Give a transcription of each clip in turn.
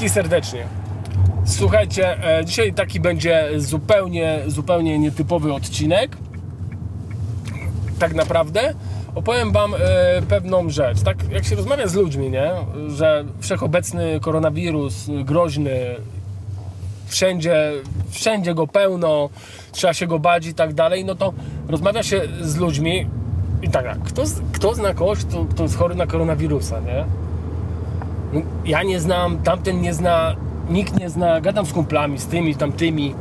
Wszystkich serdecznie. Słuchajcie, e, dzisiaj taki będzie zupełnie, zupełnie nietypowy odcinek. Tak naprawdę opowiem Wam e, pewną rzecz. Tak jak się rozmawia z ludźmi, nie? że wszechobecny koronawirus, y, groźny, wszędzie, wszędzie go pełno, trzeba się go bać i tak dalej, no to rozmawia się z ludźmi i tak, kto, kto zna kogoś, kto, kto jest chory na koronawirusa, nie? Ja nie znam, tamten nie zna, nikt nie zna, gadam z kumplami, z tymi, tamtymi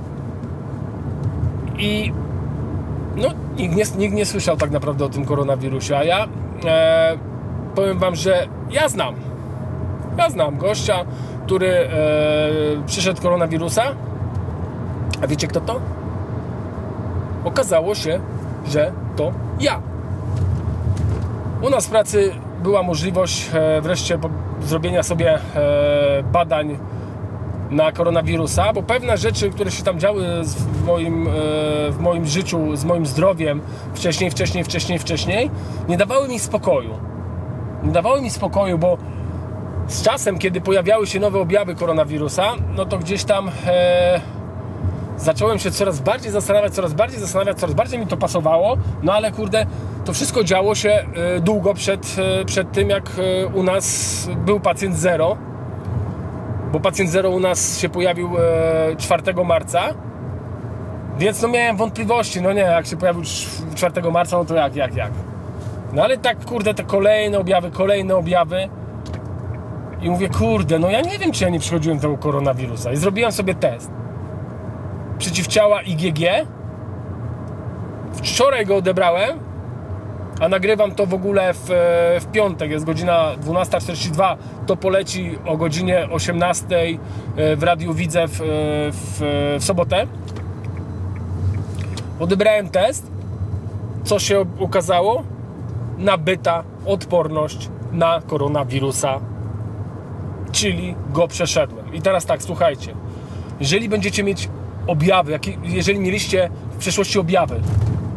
i no, nikt nie, nikt nie słyszał tak naprawdę o tym koronawirusie, a ja e, powiem Wam, że ja znam, ja znam gościa, który e, przyszedł koronawirusa, a wiecie kto to? Okazało się, że to ja. U nas w pracy była możliwość e, wreszcie zrobienia sobie e, badań na koronawirusa, bo pewne rzeczy, które się tam działy w moim, e, w moim życiu, z moim zdrowiem wcześniej, wcześniej, wcześniej, wcześniej, nie dawały mi spokoju. Nie dawały mi spokoju, bo z czasem, kiedy pojawiały się nowe objawy koronawirusa, no to gdzieś tam e, zacząłem się coraz bardziej zastanawiać, coraz bardziej zastanawiać, coraz bardziej mi to pasowało, no ale kurde, to wszystko działo się e, długo przed, e, przed tym, jak e, u nas był pacjent zero, bo pacjent zero u nas się pojawił e, 4 marca, więc no miałem wątpliwości, no nie, jak się pojawił cz- 4 marca, no to jak, jak, jak. No ale tak, kurde, te kolejne objawy, kolejne objawy i mówię, kurde, no ja nie wiem, czy ja nie przychodziłem tego koronawirusa i zrobiłem sobie test przeciwciała IgG. Wczoraj go odebrałem, a nagrywam to w ogóle w, w piątek, jest godzina 12.42, to poleci o godzinie 18.00 w Radiu Widzew w, w, w sobotę. Odebrałem test. Co się okazało? Nabyta odporność na koronawirusa, czyli go przeszedłem. I teraz tak, słuchajcie. Jeżeli będziecie mieć objawy, jakie, jeżeli mieliście w przeszłości objawy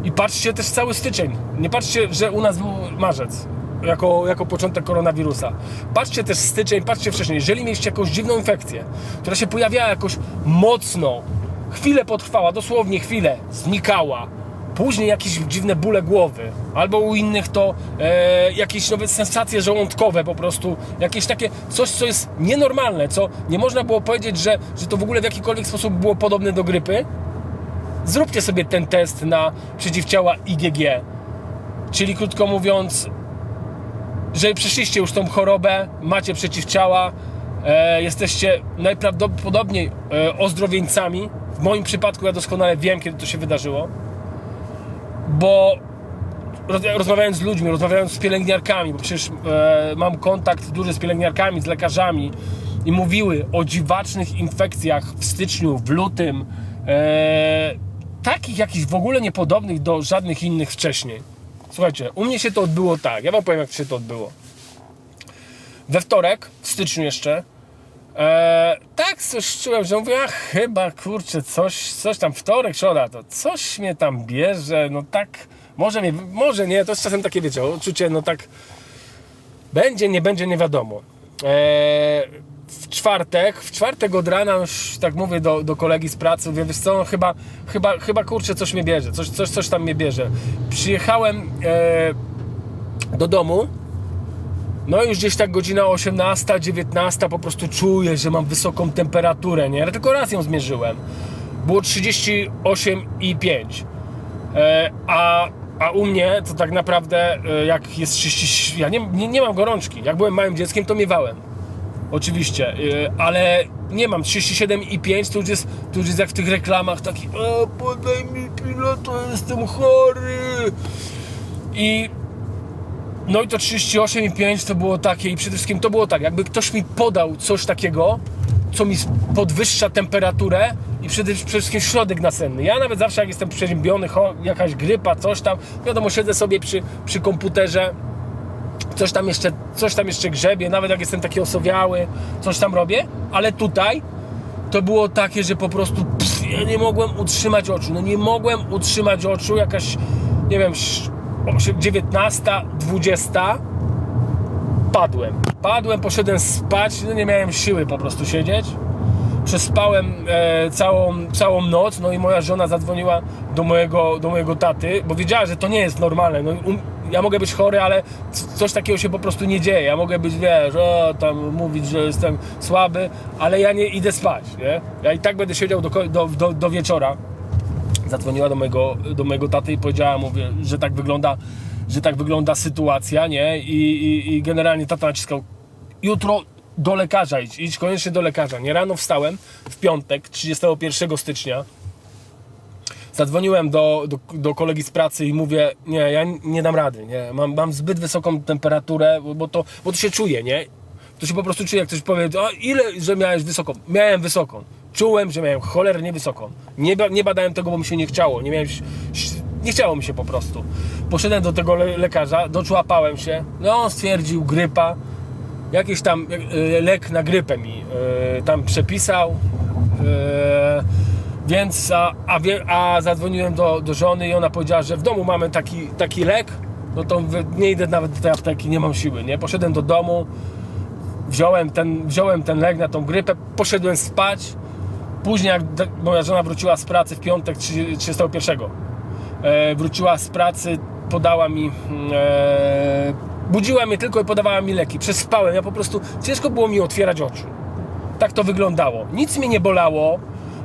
i patrzcie też cały styczeń, nie patrzcie, że u nas był marzec jako, jako początek koronawirusa. Patrzcie też styczeń, patrzcie wcześniej. Jeżeli mieliście jakąś dziwną infekcję, która się pojawiała jakoś mocno, chwilę potrwała, dosłownie chwilę, znikała, Później jakieś dziwne bóle głowy, albo u innych to e, jakieś nawet sensacje żołądkowe po prostu, jakieś takie coś, co jest nienormalne, co nie można było powiedzieć, że, że to w ogóle w jakikolwiek sposób było podobne do grypy. Zróbcie sobie ten test na przeciwciała IgG. Czyli krótko mówiąc, że przeszliście już tą chorobę, macie przeciwciała, e, jesteście najprawdopodobniej e, ozdrowieńcami. W moim przypadku ja doskonale wiem, kiedy to się wydarzyło bo roz- rozmawiając z ludźmi, rozmawiając z pielęgniarkami, bo przecież e, mam kontakt duży z pielęgniarkami, z lekarzami i mówiły o dziwacznych infekcjach w styczniu, w lutym, e, takich jakichś w ogóle niepodobnych do żadnych innych wcześniej. Słuchajcie, u mnie się to odbyło tak, ja wam powiem jak się to odbyło. We wtorek, w styczniu jeszcze, E, tak coś czułem, że mówię, a chyba kurczę, coś, coś tam wtorek, środa, to coś mnie tam bierze, no tak, może, mnie, może nie, to jest czasem takie, wiecie, uczucie, no tak, będzie, nie będzie, nie wiadomo. E, w czwartek, w czwartek od rana już tak mówię do, do kolegi z pracy, mówię, wiesz co, no, chyba, chyba, chyba kurczę, coś mnie bierze, coś, coś, coś tam mnie bierze. Przyjechałem e, do domu, no już gdzieś tak godzina 18, 19 po prostu czuję, że mam wysoką temperaturę, nie? Ale tylko raz ją zmierzyłem. Było 38,5. E, a, a u mnie to tak naprawdę e, jak jest 30... Ja nie, nie, nie mam gorączki. Jak byłem małym dzieckiem to miewałem. Oczywiście, e, ale nie mam 37,5 to już jest, to już jest jak w tych reklamach taki o, podaj mi pilota, jestem chory. I no i to 38,5 to było takie i przede wszystkim to było tak, jakby ktoś mi podał coś takiego, co mi podwyższa temperaturę i przede, wszystkim środek nasenny. Ja nawet zawsze jak jestem przeziębiony, jakaś grypa, coś tam, wiadomo, siedzę sobie przy, przy komputerze, coś tam jeszcze, coś tam jeszcze grzebię, nawet jak jestem taki osowiały, coś tam robię, ale tutaj to było takie, że po prostu pff, ja nie mogłem utrzymać oczu. No nie mogłem utrzymać oczu, jakaś, nie wiem, 19, 20, padłem. Padłem, poszedłem spać, no nie miałem siły po prostu siedzieć. Przespałem e, całą, całą noc, no i moja żona zadzwoniła do mojego, do mojego taty, bo wiedziała, że to nie jest normalne. No, um, ja mogę być chory, ale coś takiego się po prostu nie dzieje. Ja mogę być, wiesz, o, tam mówić, że jestem słaby, ale ja nie idę spać, nie? Ja i tak będę siedział do, do, do, do wieczora zadzwoniła do mojego, do mojego taty i powiedziała mu, że tak wygląda, że tak wygląda sytuacja, nie? I, i, i generalnie tata naciskał jutro do lekarza idź, idź koniecznie do lekarza. Nie rano wstałem w piątek, 31 stycznia. Zadzwoniłem do, do, do kolegi z pracy i mówię, nie, ja nie dam rady, nie, mam, mam zbyt wysoką temperaturę, bo to, bo to się czuje, nie? To się po prostu czuje, jak ktoś powie, a ile, że miałeś wysoką? Miałem wysoką. Czułem, że miałem cholernie wysoką. Nie, nie badałem tego, bo mi się nie chciało. Nie miałem, nie chciało mi się po prostu. Poszedłem do tego le- lekarza, doczłapałem się. No, on stwierdził grypa. Jakiś tam e, lek na grypę mi e, tam przepisał. E, więc, a, a, a zadzwoniłem do, do żony i ona powiedziała, że w domu mamy taki, taki lek. No to nie idę nawet do tej apteki, nie mam siły, nie? Poszedłem do domu, wziąłem ten, wziąłem ten lek na tą grypę, poszedłem spać. Później jak moja żona wróciła z pracy w piątek 30 31, e, wróciła z pracy, podała mi, mm, e, budziła mnie tylko i podawała mi leki. Przespałem, ja po prostu, ciężko było mi otwierać oczy. Tak to wyglądało. Nic mnie nie bolało,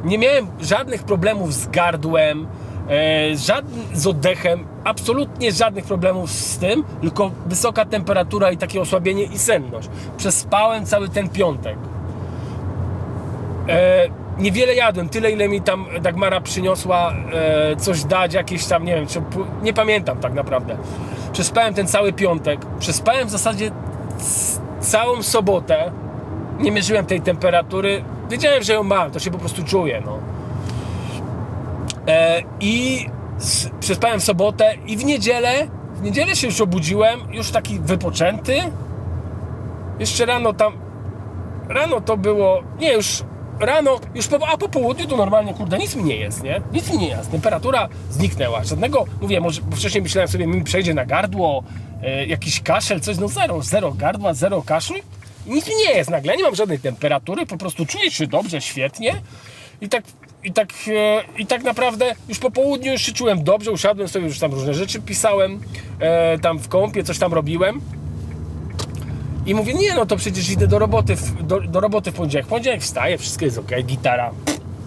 nie miałem żadnych problemów z gardłem, e, żadn, z oddechem, absolutnie żadnych problemów z tym, tylko wysoka temperatura i takie osłabienie i senność. Przespałem cały ten piątek. Niewiele jadłem, tyle ile mi tam Dagmara przyniosła e, coś dać, jakieś tam, nie wiem, czy, nie pamiętam tak naprawdę. Przespałem ten cały piątek, przespałem w zasadzie całą sobotę, nie mierzyłem tej temperatury, wiedziałem, że ją mam, to się po prostu czuję, no. E, I s- przespałem sobotę i w niedzielę, w niedzielę się już obudziłem, już taki wypoczęty. Jeszcze rano tam, rano to było, nie już rano, już po, a po południu to normalnie, kurde, nic mi nie jest, nie? Nic mi nie jest, temperatura zniknęła, żadnego, mówię, może, wcześniej myślałem sobie, mi przejdzie na gardło, e, jakiś kaszel, coś, no zero, zero gardła, zero kaszlu, nic mi nie jest nagle, nie mam żadnej temperatury, po prostu czuję się dobrze, świetnie. I tak, i tak, e, i tak naprawdę już po południu już się czułem dobrze, usiadłem sobie, już tam różne rzeczy pisałem, e, tam w kąpie coś tam robiłem, i mówię, nie no to przecież idę do roboty w, do, do roboty w poniedziałek. W poniedziałek wstaję, wszystko jest ok, gitara.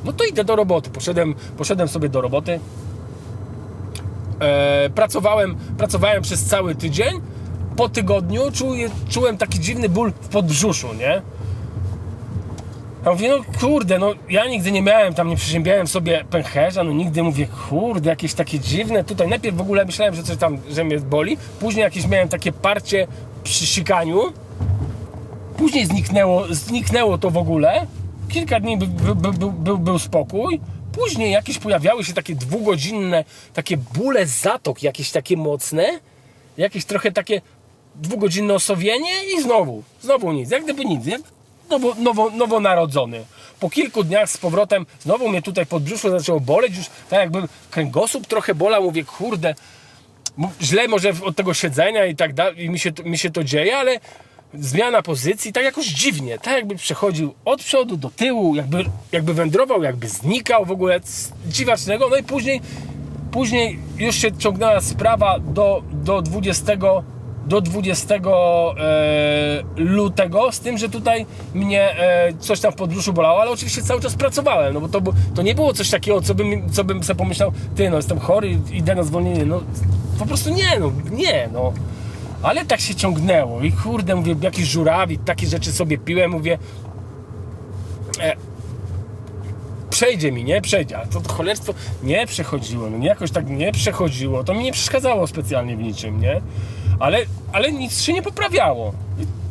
No to idę do roboty. Poszedłem, poszedłem sobie do roboty. E, pracowałem, pracowałem przez cały tydzień. Po tygodniu czuję, czułem taki dziwny ból w podbrzuszu, nie? A mówię, no kurde, no ja nigdy nie miałem tam, nie przeziębiałem sobie pęcherza, no nigdy mówię, kurde, jakieś takie dziwne tutaj. Najpierw w ogóle myślałem, że coś tam, że mnie boli, później jakieś miałem takie parcie przy sikaniu, później zniknęło, zniknęło to w ogóle, kilka dni by, by, by, był- był, był spokój, później jakieś pojawiały się takie dwugodzinne, takie bóle zatok, jakieś takie mocne, jakieś trochę takie dwugodzinne osowienie i znowu, znowu nic, jak gdyby nic, jak nowo, nowo, nowonarodzony. Po kilku dniach z powrotem znowu mnie tutaj pod brzuszko zaczęło boleć, już tak jakby kręgosłup trochę bolał, mówię, kurde, źle może od tego siedzenia i tak dalej, i mi się, mi się to dzieje, ale zmiana pozycji, tak jakoś dziwnie, tak jakby przechodził od przodu do tyłu, jakby, jakby wędrował, jakby znikał w ogóle, dziwacznego, no i później, później już się ciągnęła sprawa do, do 20 do 20 e, lutego, z tym, że tutaj mnie e, coś tam w podbrzuszu bolało, ale oczywiście cały czas pracowałem, no bo to, to nie było coś takiego, co bym, co bym sobie pomyślał, ty no jestem chory, idę na zwolnienie, no po prostu nie, no nie, no. Ale tak się ciągnęło i kurde, mówię, jakiś żurawik, takie rzeczy sobie piłem, mówię, e, przejdzie mi, nie? Przejdzie, ale to, to cholerstwo nie przechodziło, no jakoś tak nie przechodziło, to mi nie przeszkadzało specjalnie w niczym, nie? Ale, ale nic się nie poprawiało.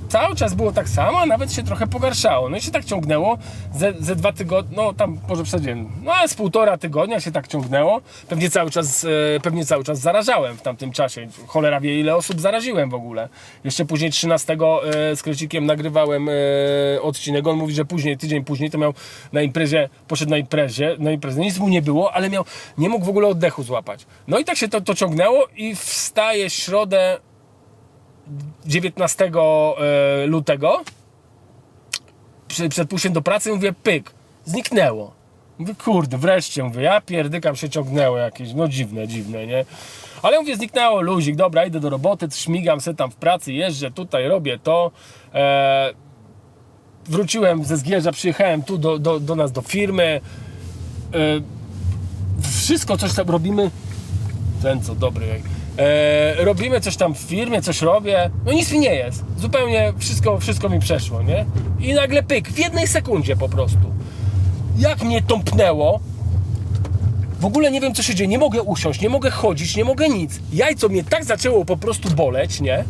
Cały czas było tak samo, a nawet się trochę pogarszało. No i się tak ciągnęło ze, ze dwa tygodnie, no tam może przesadziłem, no ale z półtora tygodnia się tak ciągnęło. Pewnie cały czas, e, pewnie cały czas zarażałem w tamtym czasie. Cholera wie ile osób zaraziłem w ogóle. Jeszcze później 13 e, z Krecikiem nagrywałem e, odcinek. On mówi, że później, tydzień później to miał na imprezie, poszedł na imprezie, na imprezę. Nic mu nie było, ale miał, nie mógł w ogóle oddechu złapać. No i tak się to, to ciągnęło i wstaje środę 19 e, lutego przed, pójściem do pracy mówię, pyk, zniknęło. Mówię, kurde, wreszcie, mówię, ja pierdykam się ciągnęło jakieś, no dziwne, dziwne, nie? Ale mówię, zniknęło, luzik, dobra, idę do roboty, śmigam se tam w pracy, jeżdżę tutaj, robię to. E, wróciłem ze Zgierza, przyjechałem tu do, do, do nas, do firmy. E, wszystko coś tam robimy. Ten co, dobry. E, robimy coś tam w firmie, coś robię. No nic mi nie jest. Zupełnie wszystko, wszystko mi przeszło, nie? I nagle pyk, w jednej sekundzie po prostu. Jak mnie tąpnęło, w ogóle nie wiem co się dzieje, nie mogę usiąść, nie mogę chodzić, nie mogę nic. Jajco mnie tak zaczęło po prostu boleć, nie?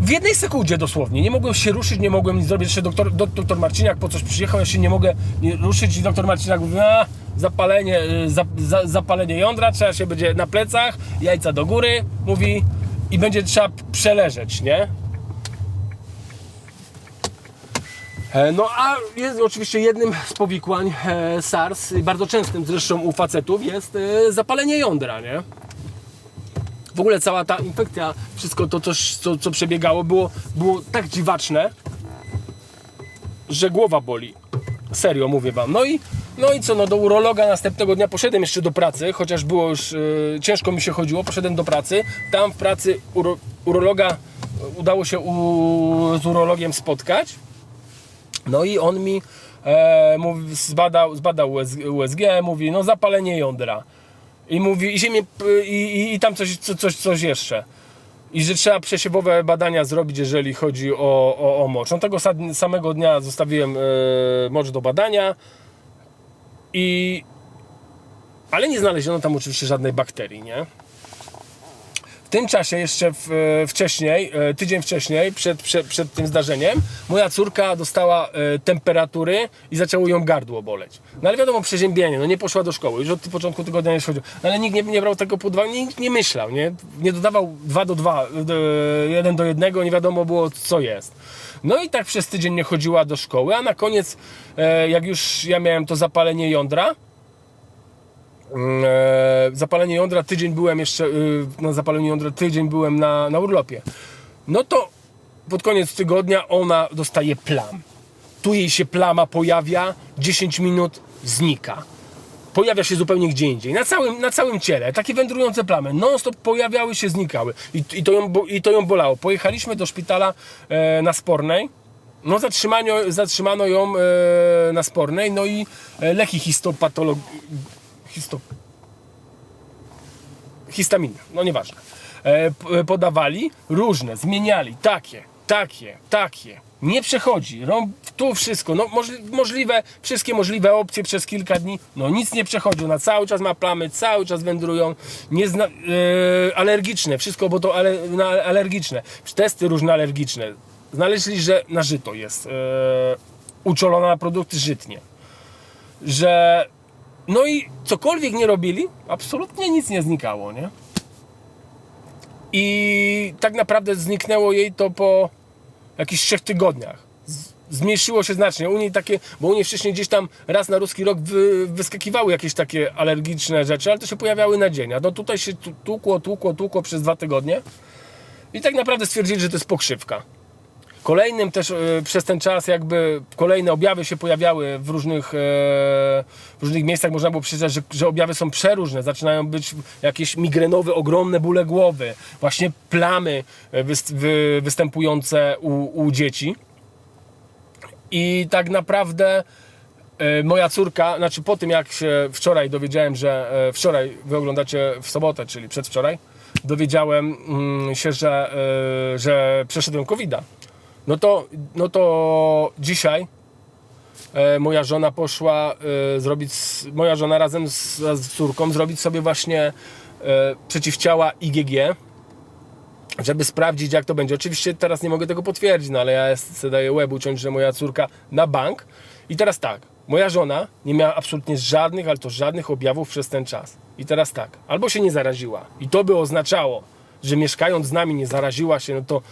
W jednej sekundzie dosłownie. Nie mogłem się ruszyć, nie mogłem nic zrobić. Jeszcze doktor, dok- doktor Marciniak po coś przyjechał, ja się nie mogę ruszyć i doktor Marciniak mówi, zapalenie, y, za, za, zapalenie jądra, trzeba się będzie na plecach, jajca do góry, mówi i będzie trzeba przeleżeć, nie? E, No a jest oczywiście jednym z powikłań e, SARS, bardzo częstym zresztą u facetów, jest e, zapalenie jądra, nie? W ogóle cała ta infekcja, wszystko to, coś, co, co przebiegało, było, było tak dziwaczne, że głowa boli. Serio, mówię wam. No i, no i co, no do urologa następnego dnia poszedłem jeszcze do pracy, chociaż było już e, ciężko mi się chodziło, poszedłem do pracy. Tam w pracy uro, urologa udało się u, z urologiem spotkać. No i on mi e, mówi, zbadał, zbadał USG, USG, mówi, no zapalenie jądra. I mówi, i, mnie, i, i, tam coś, co- coś, coś jeszcze. I że trzeba przesiewowe badania zrobić, jeżeli chodzi o, o, o mocz. No tego sa- samego dnia zostawiłem e, mocz do badania i ale nie znaleziono tam oczywiście żadnej bakterii, nie? W tym czasie jeszcze w, wcześniej, e, tydzień wcześniej, przed, przed, przed tym zdarzeniem, moja córka dostała e, temperatury i zaczęło ją gardło boleć. No ale wiadomo, przeziębienie, no nie poszła do szkoły, już od początku tygodnia nie chodziła. No, ale nikt nie, nie brał tego pod uwagę, nikt nie myślał, nie? Nie dodawał 2 do 2, 1 do 1, nie wiadomo było co jest. No i tak przez tydzień nie chodziła do szkoły, a na koniec, e, jak już ja miałem to zapalenie jądra, e, zapalenie jądra, tydzień byłem jeszcze e, na zapaleniu jądra, tydzień byłem na, na urlopie. No to pod koniec tygodnia ona dostaje plam. Tu jej się plama pojawia, 10 minut znika. Pojawia się zupełnie gdzie indziej, na całym, na całym ciele. Takie wędrujące plamy, non stop pojawiały się, znikały. I, i, to, ją, I to ją bolało. Pojechaliśmy do szpitala e, na Spornej. No zatrzymano, zatrzymano ją e, na Spornej, no i e, leki histopatolog... Histop histaminy, no nieważne. E, podawali różne, zmieniali, takie, takie, takie. Nie przechodzi, rąb, tu wszystko, no możli, możliwe, wszystkie możliwe opcje przez kilka dni, no nic nie przechodzi, ona cały czas ma plamy, cały czas wędrują, nie zna, e, alergiczne, wszystko, bo to ale, na, alergiczne, testy różne alergiczne. Znaleźli, że na żyto jest e, uczulona na produkty żytnie. Że no i cokolwiek nie robili, absolutnie nic nie znikało, nie? I tak naprawdę zniknęło jej to po jakichś trzech tygodniach. Zmniejszyło się znacznie. U niej takie, bo u niej wcześniej gdzieś tam raz na ruski rok wy, wyskakiwały jakieś takie alergiczne rzeczy, ale to się pojawiały na dzień. A no tutaj się tłukło, tłukło, tłukło przez dwa tygodnie. I tak naprawdę stwierdzili, że to jest pokrzywka. Kolejnym też e, przez ten czas jakby kolejne objawy się pojawiały w różnych, e, w różnych miejscach. Można było przeczytać, że, że objawy są przeróżne. Zaczynają być jakieś migrenowe, ogromne bóle głowy, właśnie plamy e, wyst, wy, występujące u, u dzieci. I tak naprawdę moja córka, znaczy po tym jak się wczoraj dowiedziałem, że wczoraj wy oglądacie w sobotę, czyli przedwczoraj, dowiedziałem mm, się, że, że przeszedłem covid -a. No to, no to dzisiaj e, moja żona poszła e, zrobić, moja żona razem z, z córką zrobić sobie właśnie e, przeciwciała IgG, żeby sprawdzić jak to będzie. Oczywiście teraz nie mogę tego potwierdzić, no ale ja sobie daję łeb uciąć, że moja córka na bank. I teraz tak, moja żona nie miała absolutnie żadnych, ale to żadnych objawów przez ten czas. I teraz tak, albo się nie zaraziła i to by oznaczało, że mieszkając z nami nie zaraziła się, no to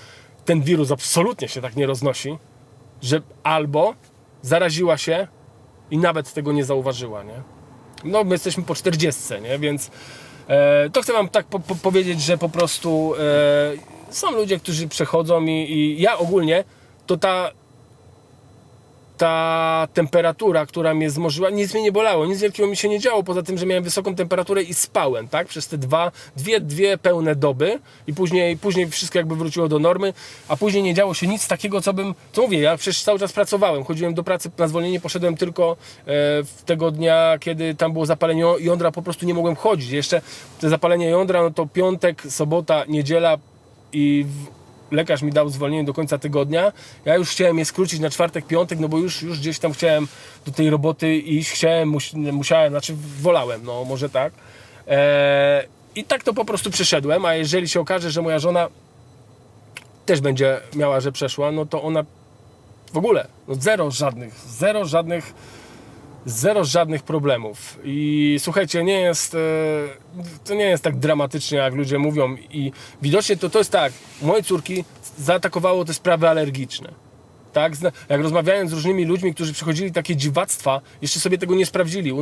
ten wirus absolutnie się tak nie roznosi, że albo zaraziła się i nawet tego nie zauważyła, nie? No my jesteśmy po 40, nie? Więc E, to chcę wam tak po, po, powiedzieć, że po prostu e, są ludzie, którzy przechodzą i, i ja ogólnie to ta ta temperatura, która mnie zmorzyła, nic mnie nie bolało, nic wielkiego mi się nie działo, poza tym, że miałem wysoką temperaturę i spałem, tak, przez te dwa, dwie, dwie pełne doby i później, później wszystko jakby wróciło do normy, a później nie działo się nic takiego, co bym, co mówię, ja przecież cały czas pracowałem, chodziłem do pracy na zwolnienie, poszedłem tylko e, tego dnia, kiedy tam było zapalenie jądra, po prostu nie mogłem chodzić, jeszcze te zapalenie jądra, no to piątek, sobota, niedziela i w, lekarz mi dał zwolnienie do końca tygodnia. Ja już chciałem je skrócić na czwartek, piątek, no bo już, już gdzieś tam chciałem do tej roboty iść, chciałem, mus, musiałem, znaczy wolałem, no może tak. Eee, I tak to po prostu przeszedłem, a jeżeli się okaże, że moja żona też będzie miała, że przeszła, no to ona w ogóle, no zero żadnych, zero żadnych zero żadnych problemów. I słuchajcie, nie jest, e, to nie jest tak dramatycznie, jak ludzie mówią. I widocznie to, to jest tak, moje córki zaatakowało te sprawy alergiczne. Tak? Jak rozmawiając z różnymi ludźmi, którzy przechodzili takie dziwactwa, jeszcze sobie tego nie sprawdzili.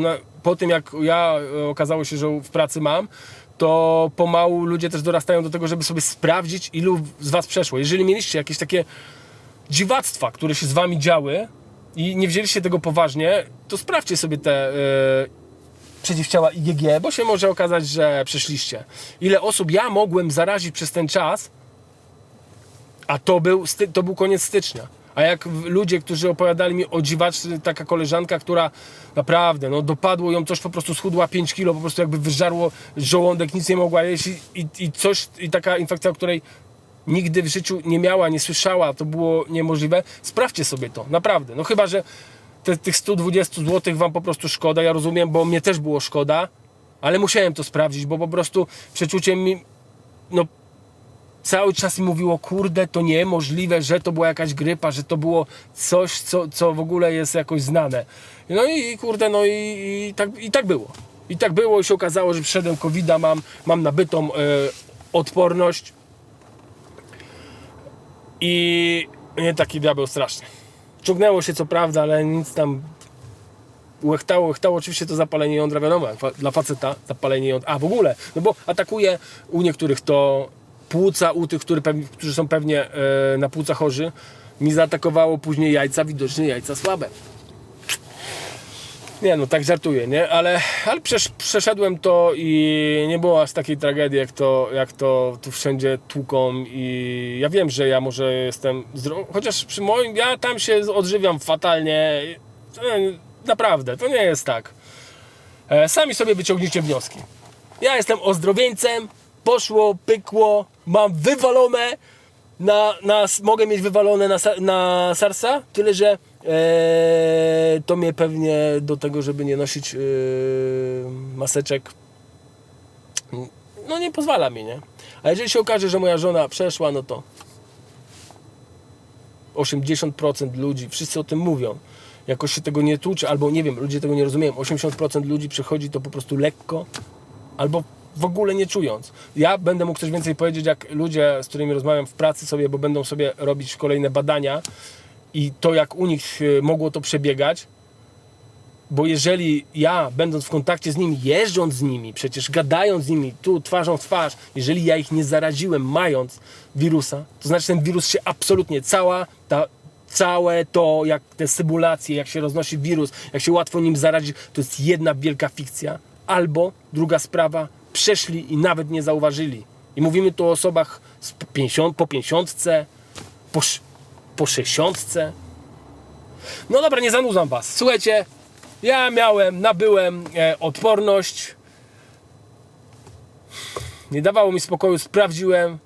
Po tym, jak ja e, okazało się, że w pracy mam, to pomału ludzie też dorastają do tego, żeby sobie sprawdzić, ilu z Was przeszło. Jeżeli mieliście jakieś takie dziwactwa, które się z Wami działy, i nie wzięliście tego poważnie, to sprawdźcie sobie te e, przeciwciała IgG, bo się może okazać, że przeszliście. Ile osób ja mogłem zarazić przez ten czas, a to był, to był koniec stycznia. A jak ludzie, którzy opowiadali mi o dziwaczce, taka koleżanka, która naprawdę, no dopadło ją coś, po prostu schudła 5 kilo, po prostu jakby wyżarło żołądek, nic nie mogła jeść i, i, i coś, i taka infekcja, o której nigdy w życiu nie miała, nie słyszała, to było niemożliwe. Sprawdźcie sobie to, naprawdę. No chyba, że te, tych 120 zł wam po prostu szkoda, ja rozumiem, bo mnie też było szkoda, ale musiałem to sprawdzić, bo po prostu przeczucie mi, no cały czas mi mówiło, kurde, to niemożliwe, że to była jakaś grypa, że to było coś, co, co w ogóle jest jakoś znane. No i kurde, no i, i, tak, i tak było. I tak było i się okazało, że przyszedłem covid mam, mam nabytą e, odporność i nie taki diabeł straszny. Ciągnęło się co prawda, ale nic tam łechtało, łechtało oczywiście to zapalenie jądra, wiadomo, dla faceta zapalenie jądra, a w ogóle, no bo atakuje u niektórych to płuca, u tych, który którzy są pewnie e, na płuca chorzy, mi zaatakowało później jajca, widocznie jajca słabe. Nie no, tak żartuję, nie? Ale, ale przesz, przeszedłem to i nie było aż takiej tragedii, jak to, jak to tu wszędzie tłuką i ja wiem, że ja może jestem chociaż przy moim, ja tam się odżywiam fatalnie. Naprawdę, to nie jest tak. E, Sami sobie wyciągnijcie wnioski. Ja jestem ozdrowieńcem, poszło, pykło, mam wywalone, na, na, mogę mieć wywalone na, na SARSa, tyle że e, to mnie pewnie do tego, żeby nie nosić e, maseczek, no nie pozwala mi, nie? A jeżeli się okaże, że moja żona przeszła, no to 80% ludzi, wszyscy o tym mówią. Jakoś się tego nie tłucze, albo nie wiem, ludzie tego nie rozumieją. 80% ludzi przechodzi to po prostu lekko, albo w ogóle nie czując. Ja będę mógł coś więcej powiedzieć, jak ludzie, z którymi rozmawiam w pracy sobie, bo będą sobie robić kolejne badania i to, jak u nich y, mogło to przebiegać, bo jeżeli ja, będąc w kontakcie z nimi, jeżdżąc z nimi, przecież gadając z nimi tu twarzą w twarz, jeżeli ja ich nie zaraziłem, mając wirusa, to znaczy ten wirus się absolutnie, cała ta, całe to, jak te symulacje, jak się roznosi wirus, jak się łatwo nim zarazić, to jest jedna wielka fikcja. Albo druga sprawa, przeszli i nawet nie zauważyli. I mówimy tu o osobach z 50, po 50, po, po 60. No dobra, nie zanudzam was. Słuchajcie, ja miałem, nabyłem e, odporność. Nie dawało mi spokoju, sprawdziłem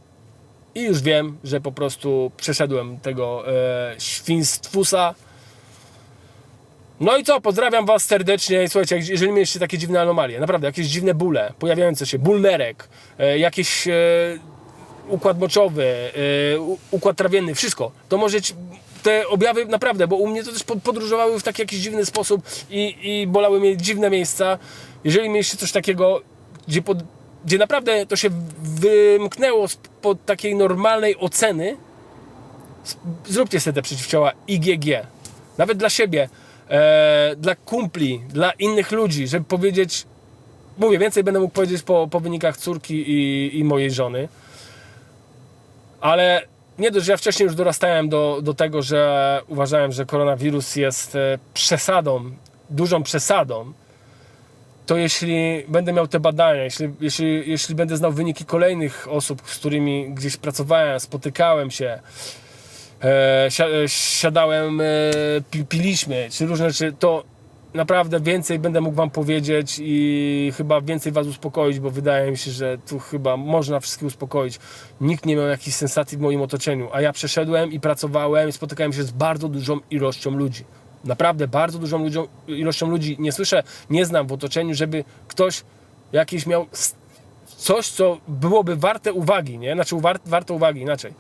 i już wiem, że po prostu przeszedłem tego e, świństwusa. No i co, pozdrawiam Was serdecznie. Słuchajcie, jeżeli mieliście takie dziwne anomalie, naprawdę, jakieś dziwne bóle, pojawiające się, ból nerek, e, jakiś e, układ moczowy, u- układ trawienny, wszystko, to możecie te objawy naprawdę, bo u mnie to też pod- podróżowały w taki jakiś dziwny sposób i, i bolały mnie dziwne miejsca. Jeżeli mieliście coś takiego, gdzie, pod, gdzie naprawdę to się wymknęło spod takiej normalnej oceny, zróbcie sobie te przeciwciała IgG. Nawet dla siebie, e, dla kumpli, dla innych ludzi, żeby powiedzieć mówię, więcej będę mógł powiedzieć po, po wynikach córki i, i mojej żony. Ale nie dość, że ja wcześniej już dorastałem do, do tego, że uważałem, że koronawirus jest e, przesadą, dużą przesadą, to jeśli będę miał te badania, jeśli, jeśli, jeśli będę znał wyniki kolejnych osób, z którymi gdzieś pracowałem, spotykałem się, e, e, siadałem, e, pi, piliśmy, czy różne rzeczy, to naprawdę więcej będę mógł Wam powiedzieć i chyba więcej Was uspokoić, bo wydaje mi się, że tu chyba można wszystkich uspokoić. Nikt nie miał jakichś sensacji w moim otoczeniu, a ja przeszedłem i pracowałem i spotykałem się z bardzo dużą ilością ludzi. Naprawdę bardzo dużą ludzią, ilością ludzi. Nie słyszę, nie znam w otoczeniu, żeby ktoś jakiś miał coś, co byłoby warte uwagi, nie? Znaczy war, warte uwagi, inaczej.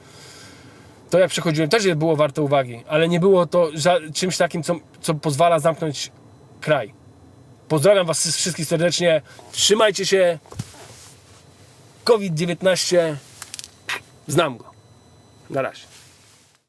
To jak przechodziłem też było warte uwagi, ale nie było to czymś takim, co, co pozwala zamknąć kraj. Pozdrawiam Was wszystkich serdecznie. Trzymajcie się. COVID-19. Znam go. Na razie.